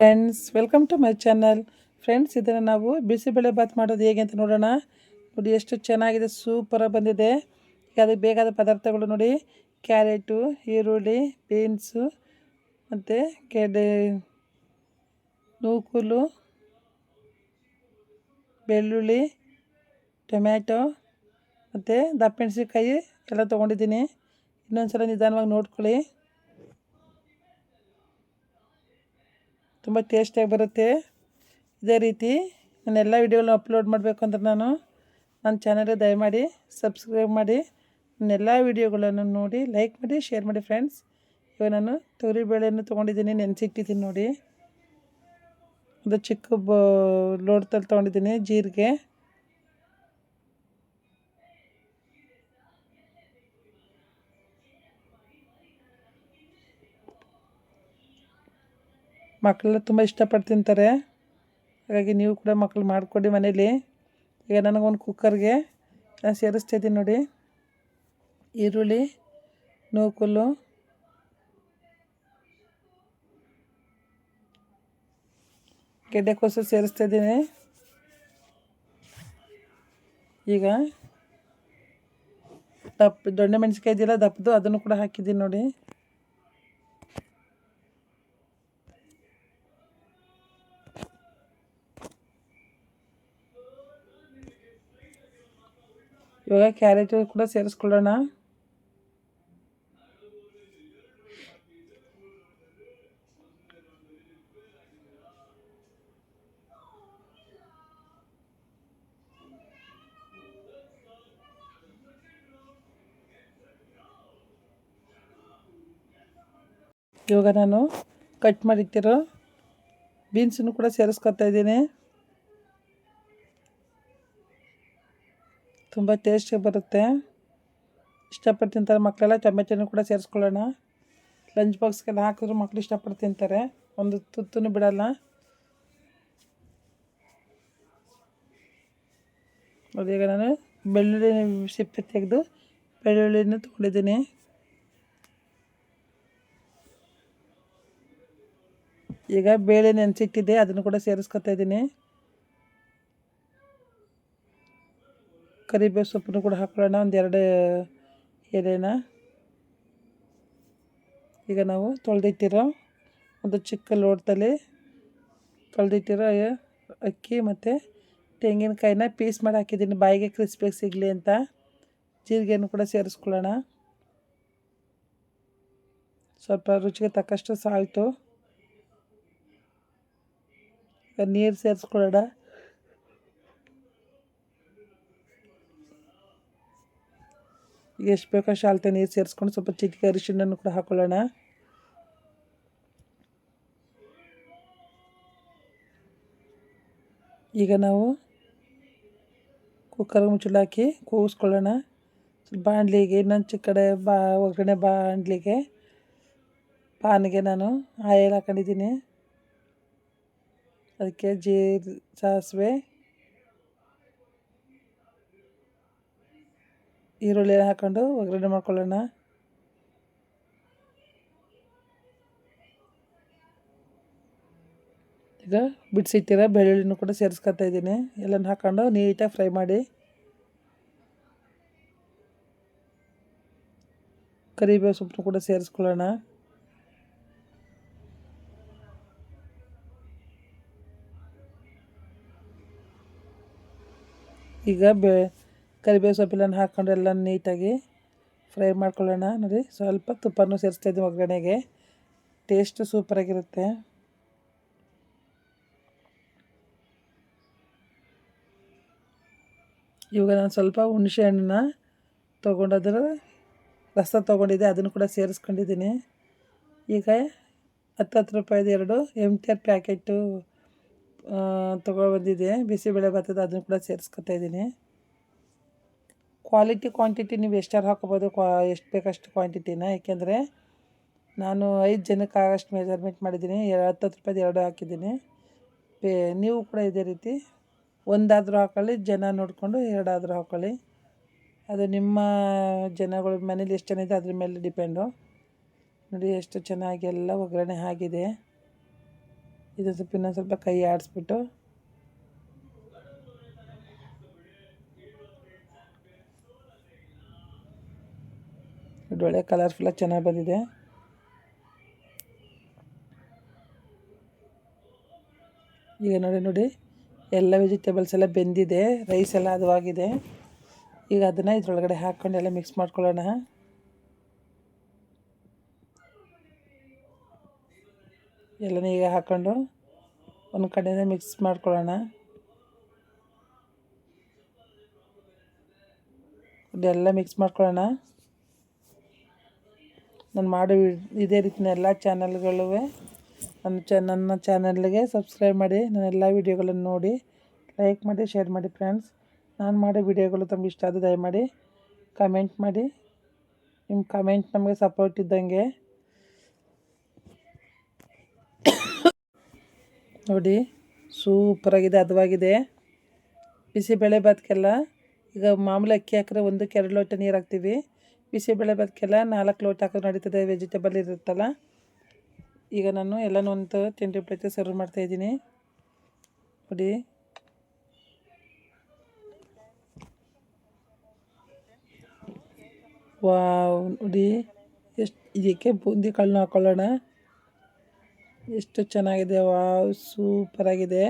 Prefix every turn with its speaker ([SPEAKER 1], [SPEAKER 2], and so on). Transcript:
[SPEAKER 1] Friends welcome to my channel friends ಇದನ್ನು ನಾವು ಬಿಸಿಬೇಳೆ ಬಾತ್ ಮಾಡೋದು ಹೇಗೆ ಅಂತ ನೋಡೋಣ. ನೋಡಿ, ಎಷ್ಟು ಚೆನ್ನಾಗಿದೆ ಸೂಪರಾಗಿ ಬಂದಿದೆ. ಈಗ ಅದಕ್ಕೆ ಬೇಕಾದ ಪದಾರ್ಥಗಳು ನೋಡಿ. ಕ್ಯಾರೆಟು ಈರುಳ್ಳಿ ಬೀನ್ಸು ಮತ್ತು ಗೆಡ್ಡೆ ನೂಕುಲು, ಬೆಳ್ಳುಳ್ಳಿ, ಟೊಮ್ಯಾಟೊ, ಮತ್ತು ದಪ್ಪಮೆಣ್ಸಿನ್ಕಾಯಿ ಎಲ್ಲ ತೊಗೊಂಡಿದ್ದೀನಿ. ಇನ್ನೊಂದು ಸಲ ನಿಧಾನವಾಗಿ ನೋಡ್ಕೊಳ್ಳಿ. ತುಂಬ ಟೇಸ್ಟಿಯಾಗಿ ಬರುತ್ತೆ. ಇದೇ ರೀತಿ ನಾನೆಲ್ಲ ವೀಡಿಯೋಗಳನ್ನ ಅಪ್ಲೋಡ್ ಮಾಡಬೇಕು ಅಂದ್ರೆ ನಾನು ನನ್ನ ಚಾನಲ್ಗೆ ದಯಮಾಡಿ ಸಬ್ಸ್ಕ್ರೈಬ್ ಮಾಡಿ ನನ್ನೆಲ್ಲ ವಿಡಿಯೋಗಳನ್ನು ನೋಡಿ, ಲೈಕ್ ಮಾಡಿ, ಶೇರ್ ಮಾಡಿ ಫ್ರೆಂಡ್ಸ್. ಇವಾಗ ನಾನು ತೊಗರಿಬೇಳೆಯನ್ನು ತೊಗೊಂಡಿದ್ದೀನಿ, ನೆನೆಸಿಟ್ಟಿದ್ದೀನಿ ನೋಡಿ. ಅದು ಚಿಕ್ಕ ಬ ಲೋಟದಲ್ಲಿ ತೊಗೊಂಡಿದ್ದೀನಿ ಜೀರಿಗೆ. ಮಕ್ಕಳೆಲ್ಲ ತುಂಬ ಇಷ್ಟಪಟ್ಟು ತಿಂತಾರೆ ಹಾಗಾಗಿ ನೀವು ಕೂಡ ಮಕ್ಕಳು ಮಾಡಿಕೊಡಿ ಮನೇಲಿ. ಈಗ ನನಗೊಂದು ಕುಕ್ಕರ್ಗೆ ನಾನು ಸೇರಿಸ್ತಾ ಇದ್ದೀನಿ ನೋಡಿ. ಈರುಳ್ಳಿ, ನೂಕುಲು, ಗೆಡ್ಡೆಕೋಸು ಸೇರಿಸ್ತಾ ಇದ್ದೀನಿ. ಈಗ ದಪ್ಪ, ದೊಣ್ಣೆ ಮೆಣಸಿನ್ಕಾಯಿ ಇದೆಯಲ್ಲ ದಪ್ಪದು ಅದನ್ನು ಕೂಡ ಹಾಕಿದ್ದೀನಿ ನೋಡಿ. ಇವಾಗ ಕ್ಯಾರೆಟು ಕೂಡ ಸೇರಿಸ್ಕೊಳ್ಳೋಣ. ಇವಾಗ ನಾನು ಕಟ್ ಮಾಡಿಟ್ಟಿರೋ ಬೀನ್ಸನ್ನು ಕೂಡ ಸೇರಿಸ್ಕೊತಾ ಇದ್ದೀನಿ. ತುಂಬ ಟೇಸ್ಟಿಗೆ ಬರುತ್ತೆ. ಇಷ್ಟಪಟ್ಟು ತಿಂತಾರೆ ಮಕ್ಕಳೆಲ್ಲ ಟೊಮೆಟೊನೂ ಕೂಡ ಸೇರಿಸ್ಕೊಳ್ಳೋಣ. ಲಂಚ್ ಬಾಕ್ಸ್ಗೆಲ್ಲ ಹಾಕಿದ್ರು ಮಕ್ಕಳು ಇಷ್ಟಪಟ್ಟು ತಿಂತಾರೆ. ಒಂದು ತುತ್ತೂ ಬಿಡೋಲ್ಲ. ಅದೀಗ ನಾನು ಬೆಳ್ಳುಳ್ಳಿ ಸಿಪ್ಪೆ ತೆಗೆದು ಬೆಳ್ಳುಳ್ಳಿನ ತೊಗೊಂಡಿದ್ದೀನಿ. ಈಗ ಬೇಳೆ ನೆನೆಸಿಟ್ಟಿದೆ ಅದನ್ನು ಕೂಡ ಸೇರಿಸ್ಕೊತಾ ಇದ್ದೀನಿ. ಕರಿಬೇವು ಸೊಪ್ಪನ್ನು ಕೂಡ ಹಾಕೊಳ್ಳೋಣ. ಒಂದು ಎರಡು ಎಲೆನ ಈಗ ನಾವು ತೊಳೆದಿಟ್ಟಿರೋ ಒಂದು ಚಿಕ್ಕ ಲೋಟದಲ್ಲಿ ತೊಳೆದಿಟ್ಟಿರೋ ಅಕ್ಕಿ ಮತ್ತು ತೆಂಗಿನಕಾಯಿನ ಪೀಸ್ ಮಾಡಿ ಹಾಕಿದ್ದೀನಿ. ಬಾಯಿಗೆ ಕ್ರಿಸ್ಪಿಯಾಗಿ ಸಿಗಲಿ ಅಂತ. ಜೀರಿಗೆಯನ್ನು ಕೂಡ ಸೇರಿಸ್ಕೊಳ್ಳೋಣ. ಸ್ವಲ್ಪ ರುಚಿಗೆ ತಕ್ಕಷ್ಟು ಸಾಲ್ಟು ನೀರು ಸೇರಿಸ್ಕೊಳ್ಳೋಣ. ಎಷ್ಟು ಬೇಕೋ ಅಷ್ಟು ನೀರು ಸೇರಿಸ್ಕೊಂಡು ಸ್ವಲ್ಪ ಚಿಟಿಕೆ ಅರಿಶಿಣನ್ನು ಕೂಡ ಹಾಕೊಳ್ಳೋಣ. ಈಗ ನಾವು ಕುಕ್ಕರ್ ಮುಚ್ಚಳ ಹಾಕಿ ಕೂಗಿಸ್ಕೊಳ್ಳೋಣ. ಸ್ವಲ್ಪ ಬಾಣಲಿಗೆ ಇನ್ನೊಂದು ಕಡೆ ಬಾ, ಒಗ್ಗರಣೆ ಬಾಣಲಿಗೆ ಪಾನಿಗೆ ನಾನು ಆಯಿಲ್ ಹಾಕೊಂಡಿದ್ದೀನಿ. ಅದಕ್ಕೆ ಜೀರ್ ಸಾಸಿವೆ. ಈರುಳ್ಳಿ ಹಾಕೊಂಡು ಒಗ್ಗರಣೆ ಮಾಡ್ಕೊಳ್ಳೋಣ. ಈಗ ಬಿಡಿಸಿಟ್ಟಿರೋ ಬೆಳ್ಳುಳ್ಳಿನೂ ಕೂಡ ಸೇರಿಸ್ಕೊತಾ ಇದ್ದೀನಿ. ಎಲ್ಲನೂ ಹಾಕ್ಕೊಂಡು ನೀಟಾಗಿ ಫ್ರೈ ಮಾಡಿ. ಕರಿಬೇವು ಸೊಪ್ಪು ಕೂಡ ಸೇರಿಸ್ಕೊಳ್ಳೋಣ. ಈಗ ಬೆ ಕರಿಬೇವು ಸೊಪ್ಪಿಲನ್ನು ಹಾಕ್ಕೊಂಡು ಎಲ್ಲ ನೀಟಾಗಿ ಫ್ರೈ ಮಾಡ್ಕೊಳ್ಳೋಣ. ನೋಡಿ, ಸ್ವಲ್ಪ ತುಪ್ಪನೂ ಇದ್ದೀವಿ ಒಗ್ಗರಣೆಗೆ. ಟೇಸ್ಟು ಸೂಪರಾಗಿರುತ್ತೆ ಇವಾಗ ನಾನು ಸ್ವಲ್ಪ ಹುಣಸೆ ಹಣ್ಣನ್ನ ತೊಗೊಂಡದ್ರ ರಸ ತೊಗೊಂಡಿದ್ದೆ, ಅದನ್ನು ಕೂಡ ಸೇರಿಸ್ಕೊಂಡಿದ್ದೀನಿ. ಈಗ ಹತ್ತು ಹತ್ತು ರೂಪಾಯಿದು ಎರಡು ಎಂ ಟಿ ಆರ್ ಪ್ಯಾಕೆಟು ತೊಗೊಬಂದಿದ್ದೆ ಬಿಸಿಬೇಳೆ ಬರ್ತದೆ ಅದನ್ನು ಕೂಡ ಸೇರಿಸ್ಕೊತಾ ಇದ್ದೀನಿ. ಕ್ವಾಲಿಟಿ ಕ್ವಾಂಟಿಟಿ ನೀವು ಎಷ್ಟಾರು ಹಾಕೋಬೋದು ಕ್ವಾ ಎಷ್ಟು ಬೇಕಷ್ಟು ಕ್ವಾಂಟಿಟಿನ ಯಾಕೆಂದರೆ ನಾನು ಐದು ಜನಕ್ಕೆ ಆಗಷ್ಟು ಮೆಜರ್ಮೆಂಟ್ ಮಾಡಿದ್ದೀನಿ. ಹತ್ತು ಹತ್ತು ರೂಪಾಯ್ದು ಎರಡು ಹಾಕಿದ್ದೀನಿ. ಪೇ, ನೀವು ಕೂಡ ಇದೇ ರೀತಿ ಒಂದಾದರೂ ಹಾಕೊಳ್ಳಿ, ಜನ ನೋಡಿಕೊಂಡು ಎರಡಾದರೂ ಹಾಕೊಳ್ಳಿ. ಅದು ನಿಮ್ಮ ಜನಗಳು ಮನೇಲಿ ಎಷ್ಟು ಜನ ಇದೆ ಅದ್ರ ಮೇಲೆ ಡಿಪೆಂಡು. ನೋಡಿ, ಎಷ್ಟು ಚೆನ್ನಾಗಿ ಎಲ್ಲ ಒಗ್ಗರಣೆ ಆಗಿದೆ. ಇದು ಸ್ವಲ್ಪ ಇನ್ನೊಂದು ಸ್ವಲ್ಪ ಕೈ ಆಡಿಸ್ಬಿಟ್ಟು ಇದು ಒಳ್ಳೆ ಕಲರ್ಫುಲ್ಲಾಗಿ ಚೆನ್ನಾಗಿ ಬಂದಿದೆ. ಈಗ ನೋಡಿ ನೋಡಿ. ಎಲ್ಲ ವೆಜಿಟೇಬಲ್ಸ್ ಎಲ್ಲ ಬೆಂದಿದೆ. ರೈಸ್ ಎಲ್ಲ ಆಗಿದೆ ಈಗ ಅದನ್ನು ಇದರೊಳಗಡೆ ಹಾಕ್ಕೊಂಡು ಎಲ್ಲ ಮಿಕ್ಸ್ ಮಾಡ್ಕೊಳ್ಳೋಣ. ಎಲ್ಲನೂ ಈಗ ಹಾಕ್ಕೊಂಡು ಒಂದು ಕಡೆಯಿಂದ ಮಿಕ್ಸ್ ಮಾಡ್ಕೊಳ್ಳೋಣ. ಇದೆಲ್ಲ ಮಿಕ್ಸ್ ಮಾಡ್ಕೊಳ್ಳೋಣ. ನಾನು ಮಾಡೋ ಇದೇ ರೀತಿಯ ಎಲ್ಲ ಚಾನಲ್ಗಳು ನನ್ನ ಚ, ನನ್ನ ಚಾನಲ್ಗೆ ಸಬ್ಸ್ಕ್ರೈಬ್ ಮಾಡಿ, ನನ್ನ ಎಲ್ಲ ವೀಡಿಯೋಗಳನ್ನು ನೋಡಿ ಲೈಕ್ ಮಾಡಿ ಶೇರ್ ಮಾಡಿ ಫ್ರೆಂಡ್ಸ್ ನಾನು ಮಾಡೋ ವೀಡಿಯೋಗಳು ತಮ್ಗೆ ಇಷ್ಟ ಆದ ದಯಮಾಡಿ ಕಮೆಂಟ್ ಮಾಡಿ. ನಿಮ್ಮ ಕಮೆಂಟ್ ನಮಗೆ ಸಪೋರ್ಟ್ ಇದ್ದಂಗೆ. ನೋಡಿ ಸೂಪರಾಗಿದೆ ಹದವಾಗಿದೆ. ಬಿಸಿಬೇಳೆ ಭಾತ್ಗೆಲ್ಲ ಈಗ ಮಾಮೂಲಿ ಅಕ್ಕಿ ಹಾಕಿದ್ರೆ ಒಂದಕ್ಕೆ ಎರಡು ಲೋಟ ನೀರು ಹಾಕ್ತೀವಿ. ಬಿಸಿಬೇಳೆ ಬದಕೆಲ್ಲ ನಾಲ್ಕು ಲೋಟ ಹಾಕೋದು ನಡೀತದೆ ವೆಜಿಟೇಬಲ್ ಇರುತ್ತಲ್ಲ? ಈಗ ನಾನು ಎಲ್ಲನೂ ಒಂದು ತಿಂಡಿ ಪ್ಲೇಟ್ ಸರ್ವ್ ಮಾಡ್ತಾಯಿದ್ದೀನಿ ನೋಡಿ. ವಾವ್, ನೋಡಿ. ಎಷ್ಟು, ಇದಕ್ಕೆ ಬೂಂದಿ ಕಾಳನ್ನ ಹಾಕೊಳ್ಳೋಣ. ಎಷ್ಟು ಚೆನ್ನಾಗಿದೆ, ವಾವ್, ಸೂಪರಾಗಿದೆ.